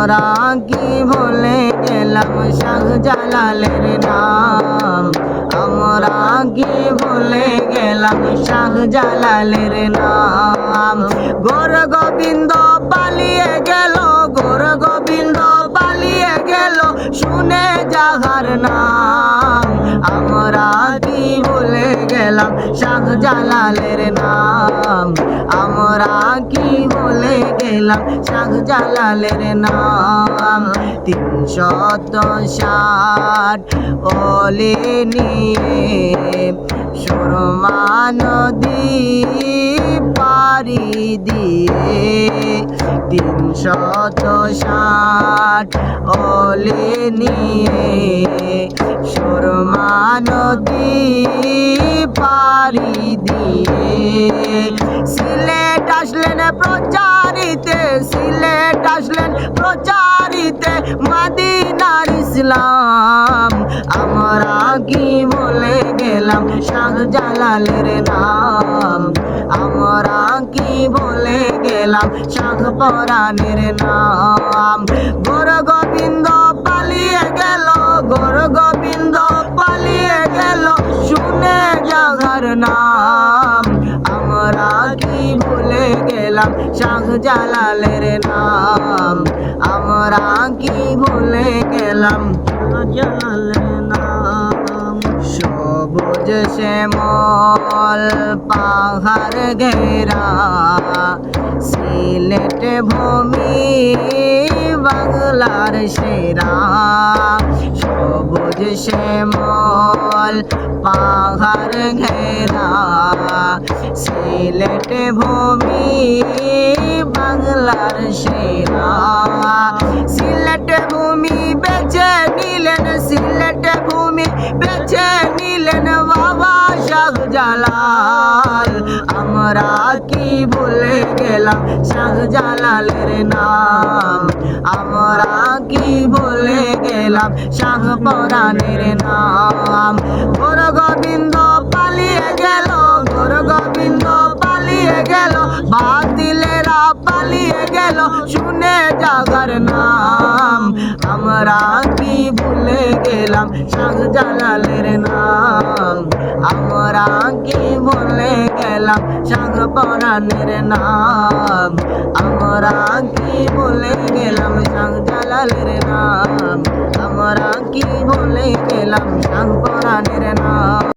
আমরা কি ভুলে গেলাম শাহ জালালের নাম। আমরা কি ভুলে গেলাম শাহ জালালের নাম। গোর গোবিন্দ পালিয়ে গেল, গোর গোবিন্দ পালিয়ে গেল, শুনে যাহার নাম। আমরা কি ভুলে গেলাম শাহ জালালের নাম। আমরা কি ভুলে গেলাম শাহ জালালের নাম। তিনশত ষাট ওলে নিয়ে সুরমা নদী পারি দিয়ে। তিনশত ষাট ওলে নিয়ে সুরমা নদী পারি দিয়ে। সিলেট আসলেন প্রচারিতে, সিলেট আসলেন প্রচারিতে মাদিনার ইসলাম। আমরা কি বলে গেলাম শাহ জালালের নাম? আমরা কি বলে গেলাম শাহ পরাণের নাম? গেলাম শাহ জালালের নাম আমরা কি ভুলে গেলাম? নাম সবুজ শ্যামল পাহাড় ঘেরা, সিলেট ভূমি বাংলার সেরা। সবুজ শ্যামল পাহাড় ঘেরা সিলেট ভূমি, বাংলার সেরা। সিলেট ভূমি বেছে নিলেন, সিলেট ভূমি বেছে নিলেন বাবা শাহ জালাল আমরা কি ভুলে গেলাম শাহ জালালের নাম? আমরা কি ভুলে গেলাম শাহ পরাণের নাম? পালিয়ে গেল, শুনে জাগার নাম। আমরা কি ভুলে গেলাম শাহ জালালের নাম? আমরা কি ভুলে গেলাম শাহ পরাণের নাম? আমরা কি ভুলে গেলাম শাহ জালালের নাম? আমরা কি ভুলে গেলাম শাহ পরাণের নাম?